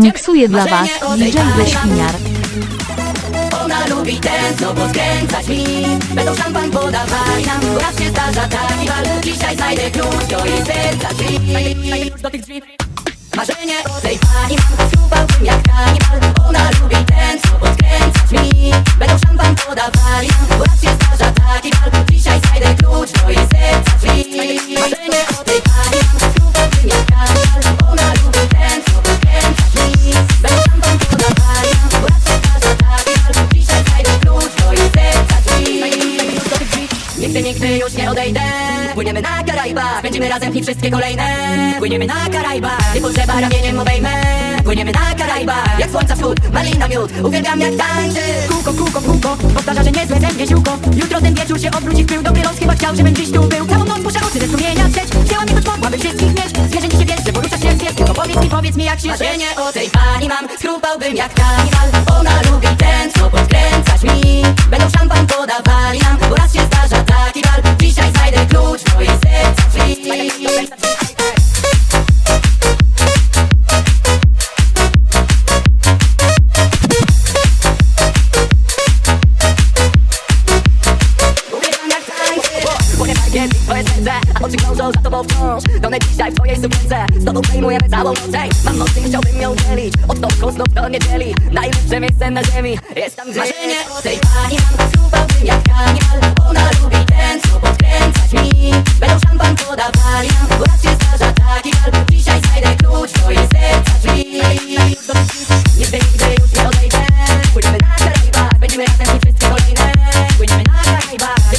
Miksuje dla Was DJ Leśniar. Ona lubi tętno podkręcać mi. Będą szampan podawali nam. Bo raz się zdarza taki Dzisiaj znajdę klucz do jej serca drzwi. Znajdę klucz do tych drzwi. Marzenie o tej pani. Mam jak kanibal Ona lubi tętno podkręcać mi. Będą szampan podawali nam. Bo raz się zdarza taki wal Dzisiaj znajdę klucz do jej serca drzwi. Marzenie o tej pani. Mam jak kanibal już nie odejdę. Płyniemy na Karaibach Będziemy razem i wszystkie kolejne. Płyniemy na Karaibach Nie potrzeba ramieniem obejmę. Płyniemy na Karaibach Jak słońca wschód, malina miód. Uwielbiam jak tańczy. Kółko, kółko, kółko Powtarza, że niezłe zębie ziółko. Jutro ten wieczór się odwróci w pył Dobry los chyba chciał, żebym dziś tu był. Całą noc muszę oczy ze strumienia drzeć Chciałam nie choć mogłabym wszystkich mieć. Zwierzę dzisiaj wiesz, że poruszasz się z pieskiem To powiedz mi, powiedz mi jak się Marzenie o tej pani mam Skrupałbym jak kanibal Ona lubi tętno podkręcać mi. Będą szampan podawali nam Bo raz się zdarza Miejsce na ziemi Jest tam gdzie Marzenie o tej pani mam Słupałbym jak kanibal Ona lubi tętno podkręcać mi. Będą szampan podawali nam Bo raz się zdarza taki wal Dzisiaj znajdę klucz do jej serca drzwi. Nigdy, nigdy już nie odejdę. Płyniemy na Karaibach Będziemy razem i wszystkie kolejne Płyniemy na Karaibach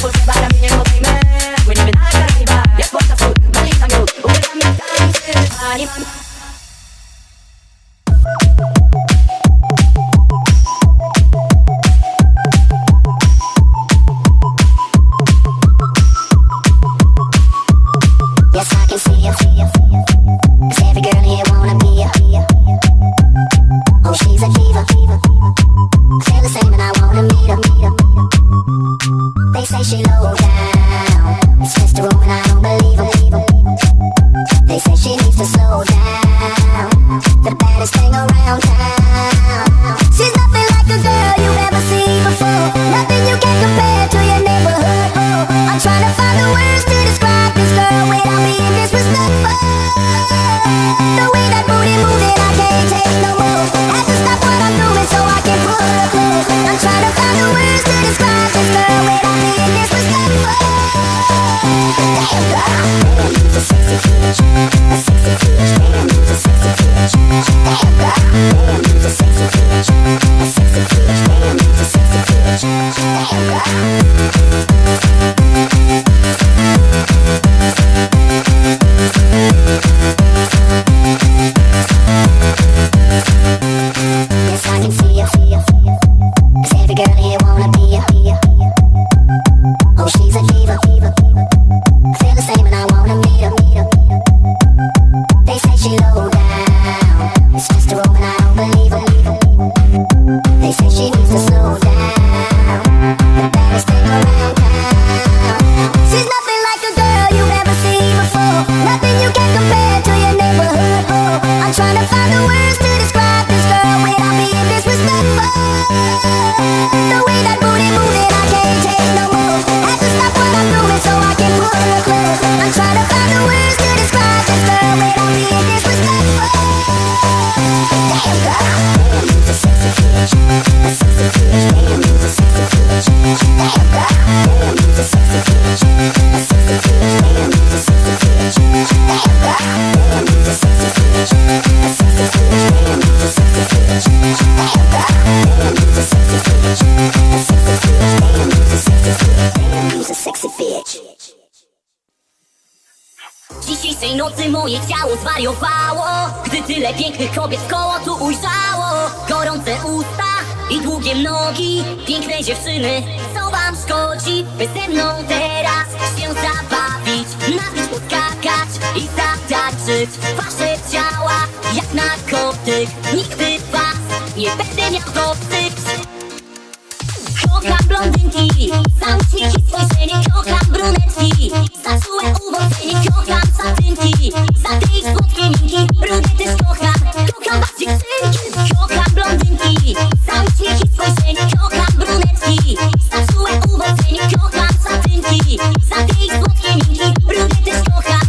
Oh, Nocy moje ciało zwariowało. Gdy tyle pięknych kobiet w koło tu ujrzało. Gorące usta i długie nogi. Piękne dziewczyny, co wam szkodzi? By ze mną teraz się zabawić. Napić, poskakać i zatańczyć. Wasze ciała jak narkotyk. Nigdy was nie będę miał dosyć Kocham blondynki, za uśmiech i spojrzenie Kocham brunetki, za czułe uwodzenie Kocham satynki, za te ich słodkie minki Brudy też kocham, kocham was dziewczynki Kocham blondynki. Sam śmiech i spojrzenie Kocham brunetki. Statuę uwodzenie Kocham satynki Za tej słodkie minki Brudy też kocham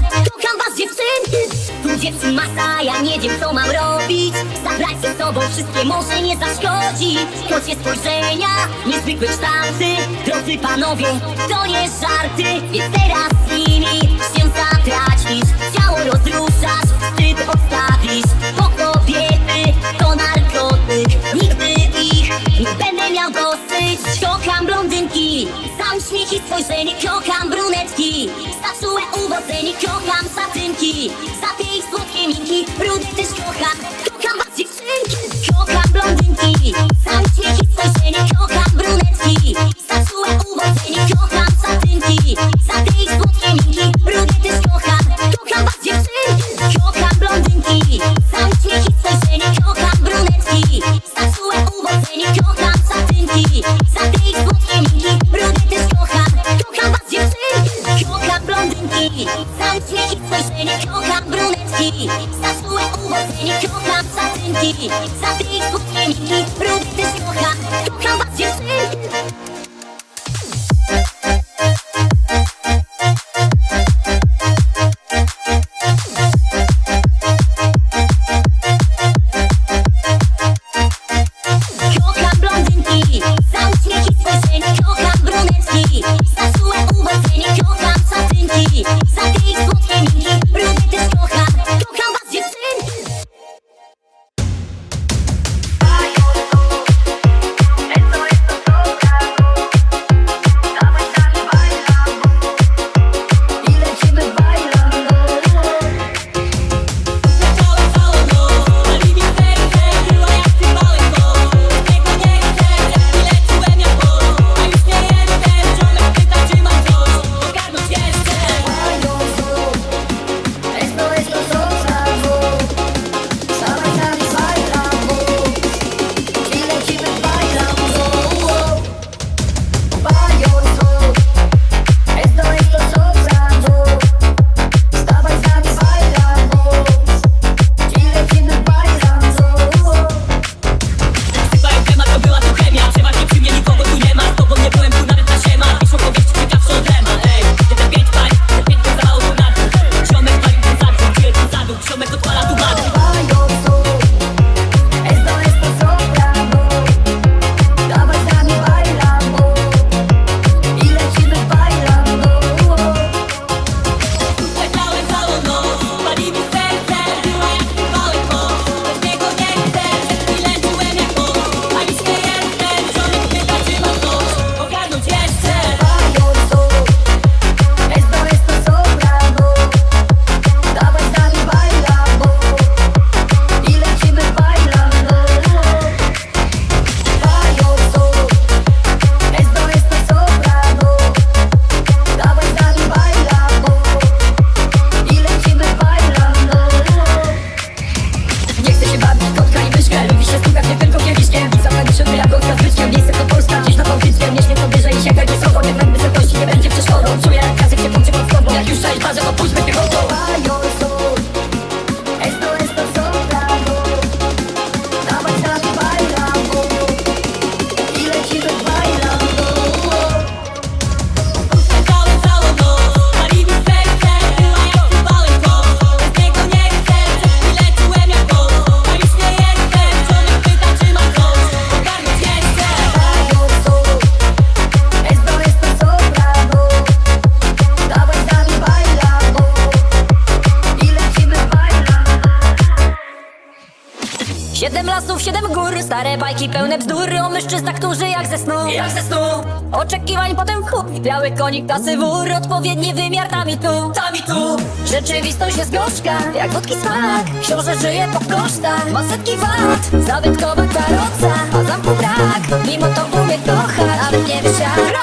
Tu dziewczyn masa Ja nie wiem co mam robić. Zabrać ze sobą wszystkie może nie zaszkodzi Kocie spojrzenia Niezwykłe kształty Drodzy panowie To nie żarty. Więc teraz z nimi się zatracisz. Ciało rozruszasz Wstyd odstawisz. Bo kobiety to narkotyk. Nigdy ich nie będę miał dosyć. Kocham blondynki. Sam śmiech i spojrzenie Kocham brunetki Uwodzenie Kocham satynki. Za tej słodkie minki Brudy też kocham. Kocham was dziewczynki Kocham blondynki. Sam śmiech i spojrzenie Kocham brunetki Statuę uwodzenie Kocham satynki. Za tej słodkie minki Brudy też kocham. Kocham was dziewczynki Kocham blondynki. Sam śmiech i spojrzenie Kocham brunetki Statuę uwodzenie Kocham satynki. Za tej słodkie minki Brudy blondynki Sam śmiech i spojrzenie Kocham brunetki Statuę uwodzenie Kocham satynki Za słodkie minki Brudy też kocham Kocham was dziewczynki stare bajki pełne bzdur O mężczyznach, którzy jak ze snu. Jak ze snu, Oczekiwań, potem chłop, biały konik, tasy wór Odpowiedni wymiar tam i tu. Tam i tu. Rzeczywistość jest gorzka, jak wódki smak. Książę żyje po kosztach, ma setki wat Zabytkowa karoca, a zamku brak. Mimo to umie kochać, nawet nie wiesz jak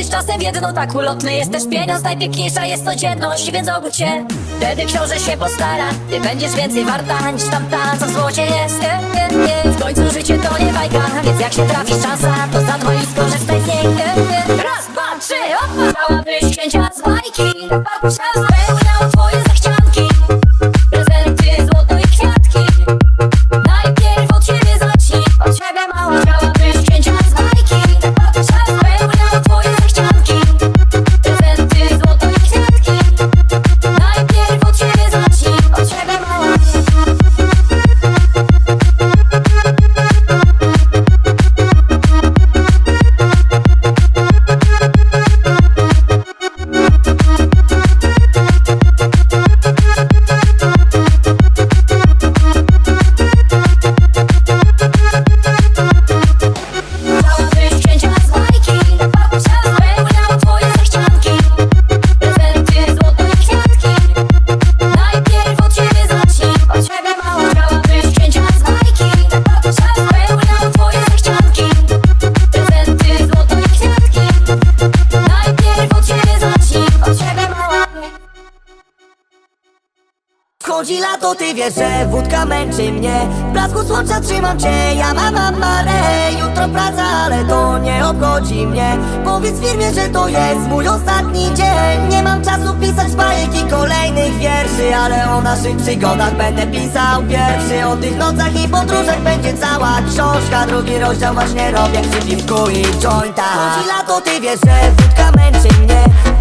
Z czasem jedno, tak ulotny jest też pieniądz Najpiękniejsza jest codzienność, więc obudź się Wtedy książę się postara, ty będziesz więcej warta Niż tamta, co w złocie jest je, je, je. W końcu życie to nie bajka, więc jak się trafi szansa To zadzwoń i skorzystaj z niej je, je. Raz, dwa, trzy! Chciałabyś księcia z bajki Chciał spełniał Wchodzi lato, ty wiesz, że wódka męczy mnie. W blasku słońca trzymam cię, ja mam amarę. Jutro praca, ale to nie obchodzi mnie. Powiedz firmie, że to jest mój ostatni dzień. Nie mam czasu pisać bajek i kolejnych wierszy Ale o naszych przygodach będę pisał pierwszy. O tych nocach i podróżach będzie cała książka. Drugi rozdział właśnie robię przy piwku i jointach. Wchodzi lato, ty wiesz, że wódka męczy mnie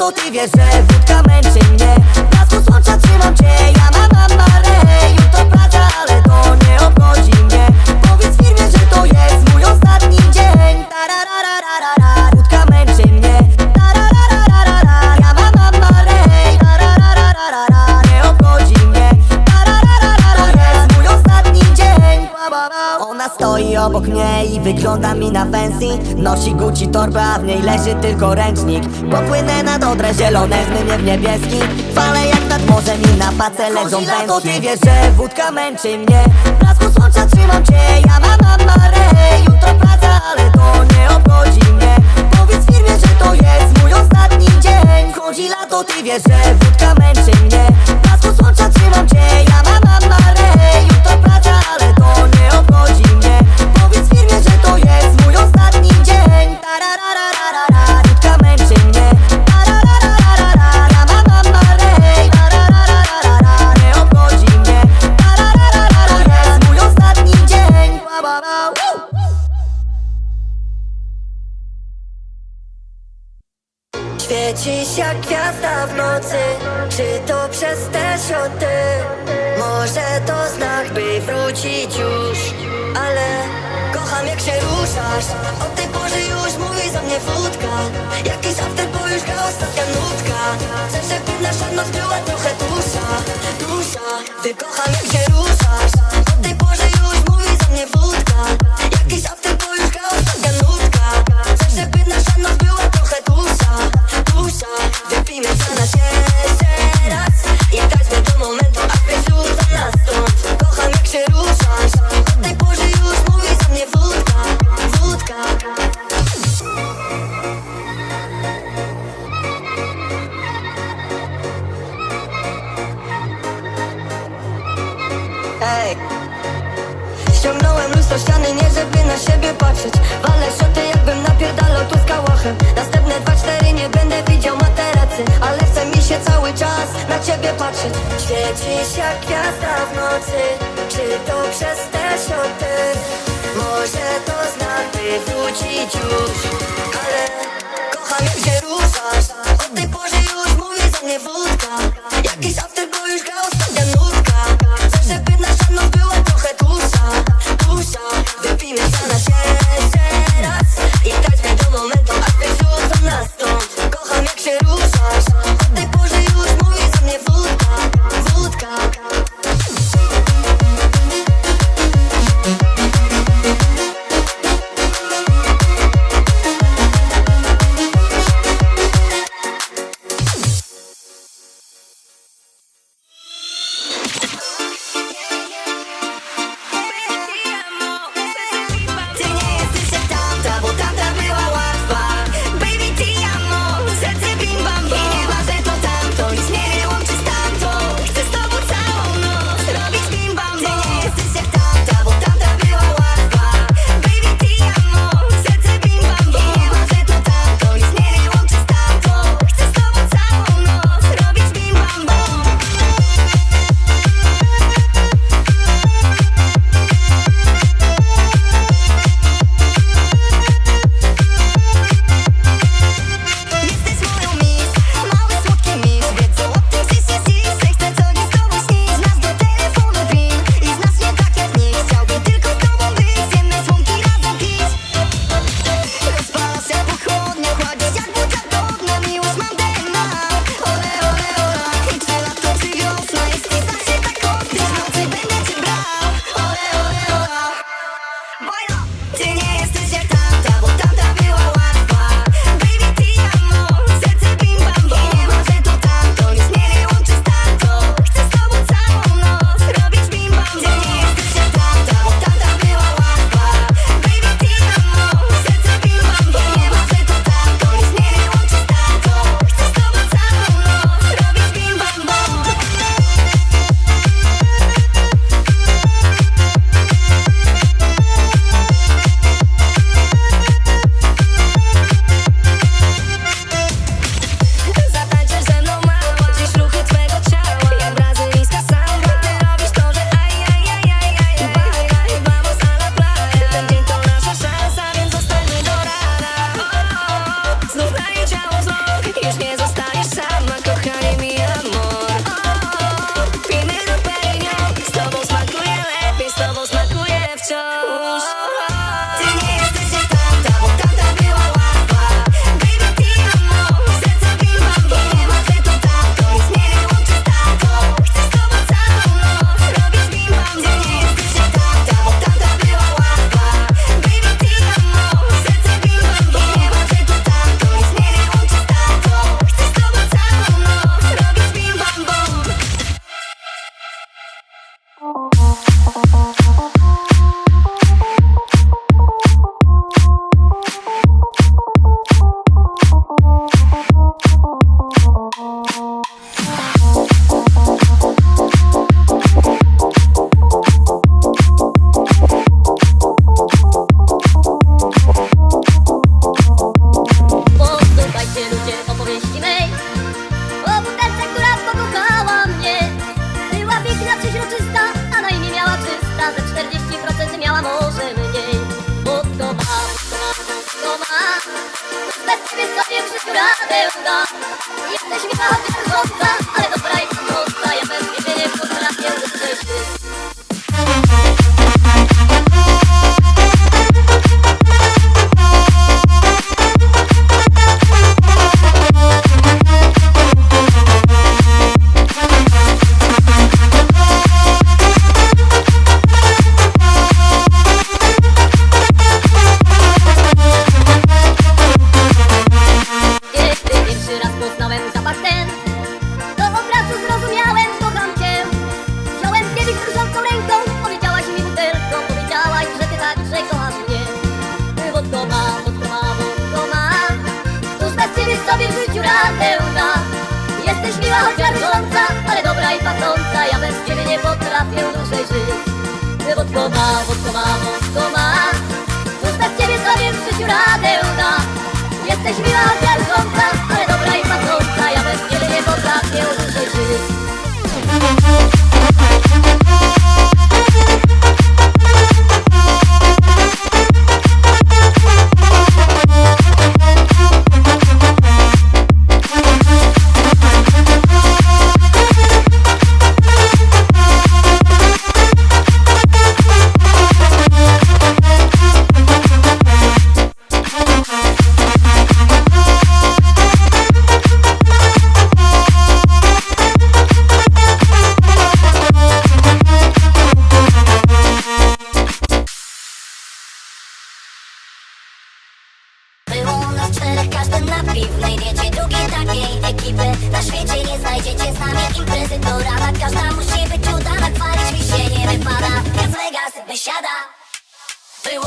to ty wiesz, że wódka męczy mnie. Blasku słońca trzymam cię, ja mam amarę Jutro praca, ale Dodrę, zielone chmy w niebieski Fale jak nad morzem i na pace leżą wędki to ty wiesz, że wódka męczy mnie. Blasku słońca trzymam cię, ja mam amarę. Jutro praca, ale to nie obchodzi mnie. Powiedz firmie, że to jest mój ostatni dzień. Chodzi lato, ty wiesz, że wódka męczy mnie. Blasku słońca trzymam cię, ja mam amarę. Jutro praca, ale to nie obchodzi mnie. Powiedz firmie, że to jest mój ostatni dzień szoty? Może to znak, by wrócić już Ale kocham jak się ruszasz. Od tej pory już mówi za mnie wódka. Jakiś after, bo już gra ostatnia nutka. Chcę, żeby nasza noc była trochę dłuższa Dłuższa. Wykocham jak się ruszasz. Od tej pory już mówi za mnie wódka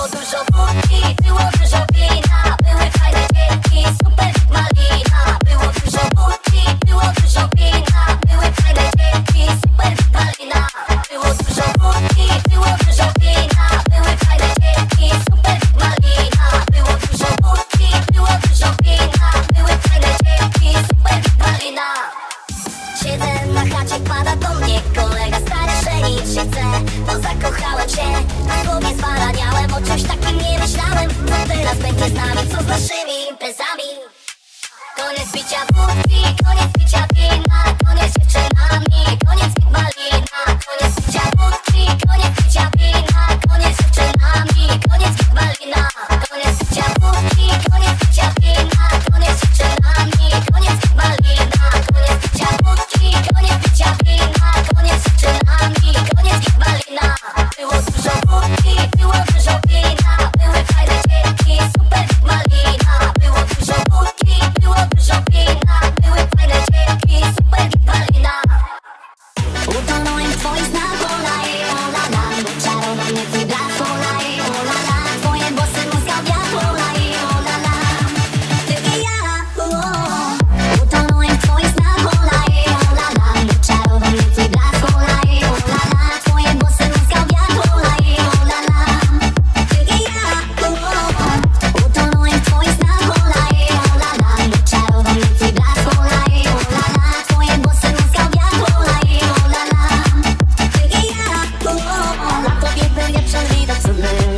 Було дуже вогні, було дуже війна, вилихай дитинки, супер малий that's a man.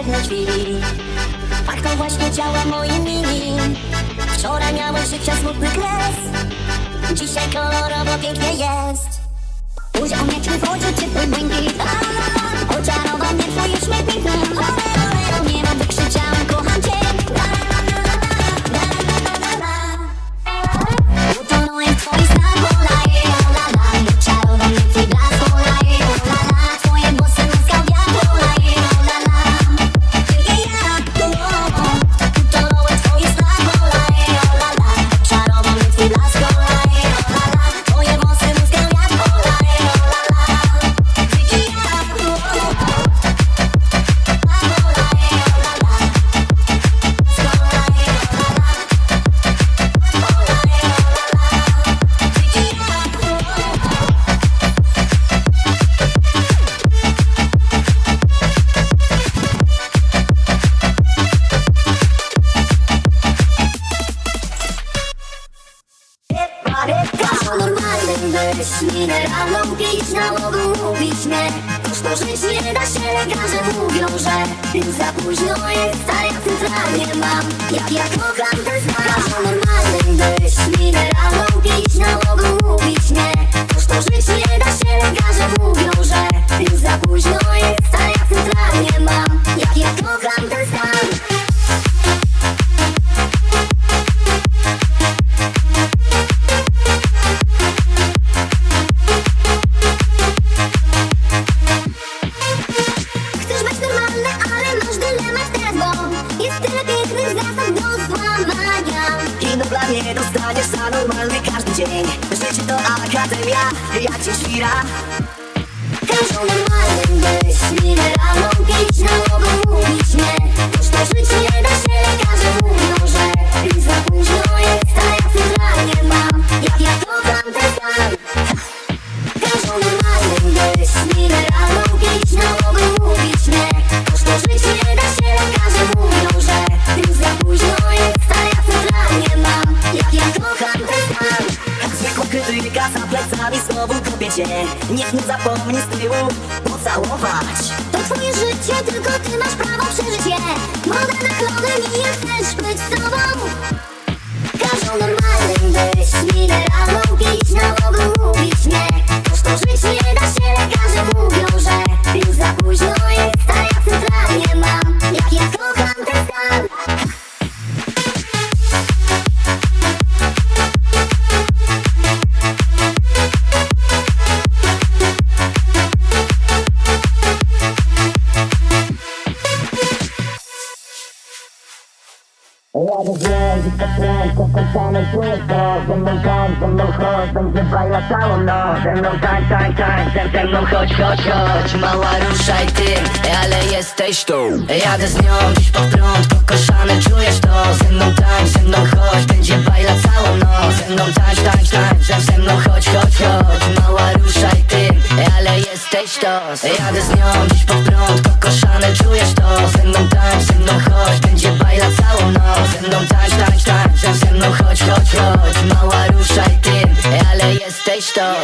jedno drzwi Tak to właśnie działa moje mini Wczoraj miałem życia smutny kres. Dzisiaj kolorowo pięknie jest. Buzia mnie czy wodzie, czy to błękit Oczarowanie twoje śmietnik mam Jak Mnie dostaniesz za normalny każdy dzień. Życie to akademia, jak cię świra. Każą normalnym być Mineralną pić na mogą mówić nie. Toż to żyć nie da się, lekarze mówią, że Już za późno jest, a ja centralnie mam. Jak ja kocham ten stan Każą normalnym być Mineralną pić na mogą mówić nie. Toż to żyć Niech nie zapomni z tyłu pocałować To twoje życie, tylko ty masz prawo przeżyć je. Moda na klony i chcesz być sobą Jesteś tu Jadę z nią dziś pod prąd, pokoszany czujesz to. Ze mną tańcz, ze mną chodź, będzie bajla całą noc. Ze mną tańcz, tańcz, tańcz, ze mną chodź, chodź, chodź. Mała ruszaj tym, ale jesteś to. Jadę z nią dziś pod prąd, pokoszany czujesz to. Ze mną tańcz, ze mną chodź, będzie bajla całą noc. Ze mną tańcz, tańcz, tańcz, ze mną chodź, chodź, chodź. Mała ruszaj tym, ale jesteś to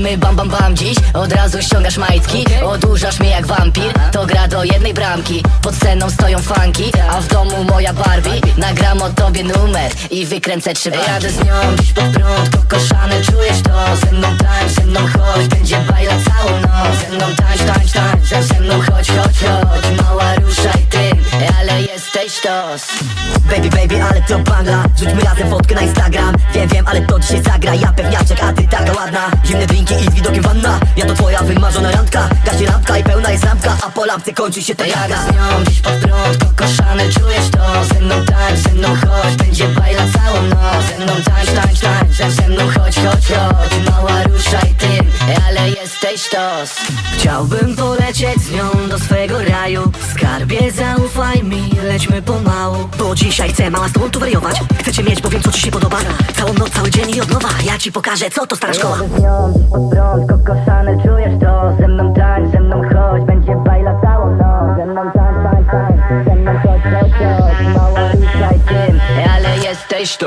Robimy bam bam bam. Dziś Od razu ściągasz majtki. Odurzasz mnie jak wampir. To gra do jednej bramki. Pod sceną stoją funki A w domu moja Barbie. Nagram o tobie numer I wykręcę trzy barki. Jadę z nią dziś pod prąd Pokoszany czujesz to? Ze mną tańcz, ze mną chodź. Będzie bajla całą noc. Ze mną tańcz, tańcz, tańcz. Ze mną chodź, chodź, chodź. Mała ruszaj tym Ale jesteś tos. Baby, baby, ale to banga. Rzućmy razem fotkę na Instagram. Wiem, wiem, ale to dzisiaj zagra. Ja pewniaczek, a ty taka ładna. Zimne drinki i z widokiem wanna. Ja to twoja wymarzona randka. Gaśnie lampka i pełna jest lampka A po lampce kończy się ta jaga z nią dziś pod prąd, pokoszany czujesz to. Ze mną tańcz, ze mną chodź, będzie bajla całą noc. Ze mną tańcz, tańcz, tańcz, ze mną chodź, chodź, chodź. Mała ruszaj tym, ale jesteś tos. Chciałbym polecieć z nią do swego raju. Skarbie zaufaj mi, lećmy pomału. Bo dzisiaj chcę mała z tobą tu wariować. Chcecie mieć, bo wiem co ci się podoba. Całą noc, cały dzień i od nowa. Ja ci pokażę co to stara szkoła Pod prąd, kokoszany czujesz to? Ze mną tańcz, ze mną chodź, będzie bajla całą noc. Ze mną tańcz, tańcz, tańcz, ze mną chodź, chodź, chodź. Mała ruszaj tym, ale jesteś tu